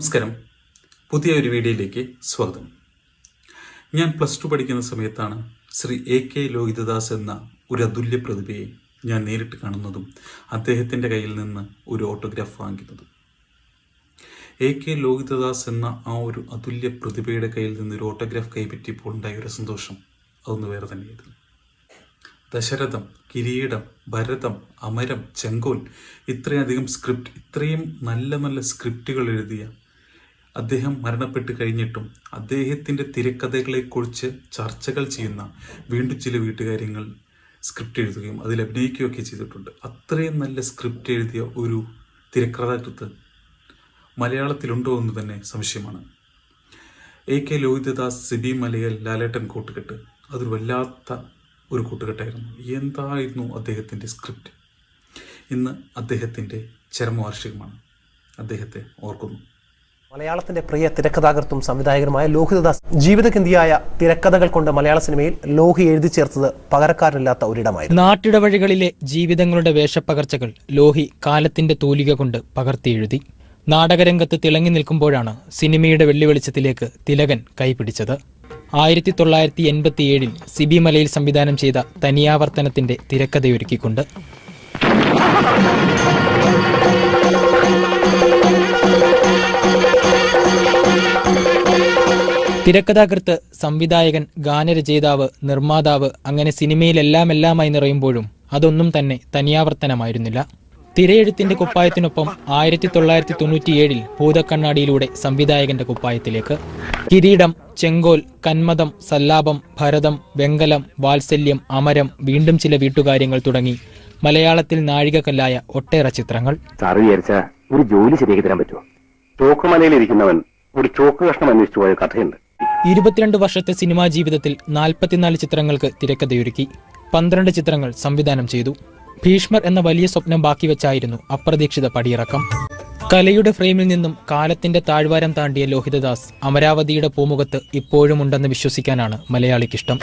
നമസ്കാരം. പുതിയ ഒരു വീഡിയോയിലേക്ക് സ്വാഗതം. ഞാൻ പ്ലസ് ടു പഠിക്കുന്ന സമയത്താണ് ശ്രീ എ കെ ലോഹിതദാസ് എന്ന ഒരു അതുല്യ പ്രതിഭയെ ഞാൻ നേരിട്ട് കാണുന്നതും അദ്ദേഹത്തിന്റെ കയ്യിൽ നിന്ന് ഒരു ഓട്ടോഗ്രാഫ് വാങ്ങിക്കുന്നതും. എ കെ ലോഹിതദാസ് എന്ന ആ ഒരു അതുല്യ പ്രതിഭയുടെ കയ്യിൽ നിന്ന് ഒരു ഓട്ടോഗ്രാഫ് കൈപ്പറ്റിയപ്പോൾ ഉണ്ടായ ഒരു സന്തോഷം അതൊന്ന് വേറെ തന്നെയായിരുന്നു. ദശരഥം കിരീടം ഭരതം അമരം ചെങ്കോൽ ഇത്രയധികം സ്ക്രിപ്റ്റ് ഇത്രയും നല്ല നല്ല സ്ക്രിപ്റ്റുകൾ എഴുതിയ അദ്ദേഹം മരണപ്പെട്ട് കഴിഞ്ഞിട്ടും അദ്ദേഹത്തിന്റെ തിരക്കഥകളെക്കുറിച്ച് ചർച്ചകൾ ചെയ്യുന്ന വീണ്ടും ചില വീട്ടുകാര്യങ്ങൾ സ്ക്രിപ്റ്റ് എഴുതുകയും അതിൽ അഭിനയിക്കുകയൊക്കെ ചെയ്തിട്ടുണ്ട്. അത്രയും നല്ല സ്ക്രിപ്റ്റ് എഴുതിയ ഒരു തിരക്കഥാകൃത്ത് മലയാളത്തിലുണ്ടോ എന്ന് തന്നെ സംശയമാണ്. എ കെ ലോഹിതദാസ് സിബി മലയൽ ലാലേട്ടൻ കൂട്ടുകെട്ട്. അതൊരു വല്ലാത്ത ഒരു കൂട്ടുകെട്ടായിരുന്നു. എന്തായിരുന്നു അദ്ദേഹത്തിന്റെ സ്ക്രിപ്റ്റ് ഇന്ന് അദ്ദേഹത്തിന്റെ ചരമവാർഷികമാണ്. അദ്ദേഹത്തെ ഓർക്കുന്നു. മലയാളത്തിന്റെ പ്രിയ തിരക്കഥാകൃത്തും സംവിധായകനുമായ ലോഹിതദാസ് ജീവിതഗന്ധിയായ തിരക്കഥകൾ കൊണ്ട് മലയാള സിനിമയിൽ ലോഹി എഴുതി ചേർത്തത് പകരക്കാരനില്ലാത്ത ഒരിടമായിരുന്നു. നാട്ടിടവഴികളിലെ ജീവിതങ്ങളുടെ വേഷപ്പകർച്ചകൾ ലോഹി കാലത്തിന്റെ തൂലിക കൊണ്ട് പകർത്തി എഴുതി നാടകരംഗത്ത് തിളങ്ങി നിൽക്കുമ്പോഴാണ് സിനിമയുടെ വെള്ളിവെളിച്ചത്തിലേക്ക് തിലകൻ കൈപിടിച്ചത്. ആയിരത്തി തൊള്ളായിരത്തി എൺപത്തിയേഴിൽ സിബി മലയിൽ സംവിധാനം ചെയ്ത തനിയാവർത്തനത്തിന്റെ തിരക്കഥയൊരുക്കിക്കൊണ്ട്. തിരക്കഥാകൃത്ത് സംവിധായകൻ ഗാനരചയിതാവ് നിർമ്മാതാവ് അങ്ങനെ സിനിമയിലെല്ലാമെല്ലാമായി നിറയുമ്പോഴും അതൊന്നും തന്നെ തനിയാവർത്തനമായിരുന്നില്ല. തിരയെഴുത്തിന്റെ കുപ്പായത്തിനൊപ്പം ആയിരത്തി തൊള്ളായിരത്തി തൊണ്ണൂറ്റിയേഴിൽ ഭൂതക്കണ്ണാടിയിലൂടെ സംവിധായകന്റെ കുപ്പായത്തിലേക്ക്. കിരീടം ചെങ്കോൽ കന്മതം സല്ലാപം ഭരതം വെങ്കലം വാത്സല്യം അമരം വീണ്ടും ചില വീട്ടുകാര്യങ്ങൾ തുടങ്ങി മലയാളത്തിൽ നാഴികക്കല്ലായ ഒട്ടേറെ ചിത്രങ്ങൾ. ഒരു ജോലി ശരിയാക്കി തരാൻ പറ്റുമോ? ഇരിക്കുന്നവൻ ഒരു ചോക്ക് കഷ്ണം അന്വേഷിച്ചു പോയ കഥയുണ്ട്. ഇരുപത്തിരണ്ട് വർഷത്തെ സിനിമാ ജീവിതത്തിൽ നാൽപ്പത്തിനാല് ചിത്രങ്ങൾക്ക് തിരക്കഥയൊരുക്കി പന്ത്രണ്ട് ചിത്രങ്ങൾ സംവിധാനം ചെയ്തു. ഭീഷ്മർ എന്ന വലിയ സ്വപ്നം ബാക്കി വെച്ചായിരുന്നു അപ്രതീക്ഷിത പടിയിറക്കം. കലയുടെ ഫ്രെയിമിൽ നിന്നും കാലത്തിന്റെ താഴ്വാരം താണ്ടിയ ലോഹിതദാസ് അമരാവതിയുടെ പൂമുഖത്ത് ഇപ്പോഴും ഉണ്ടെന്ന് വിശ്വസിക്കാനാണ് മലയാളിക്കിഷ്ടം.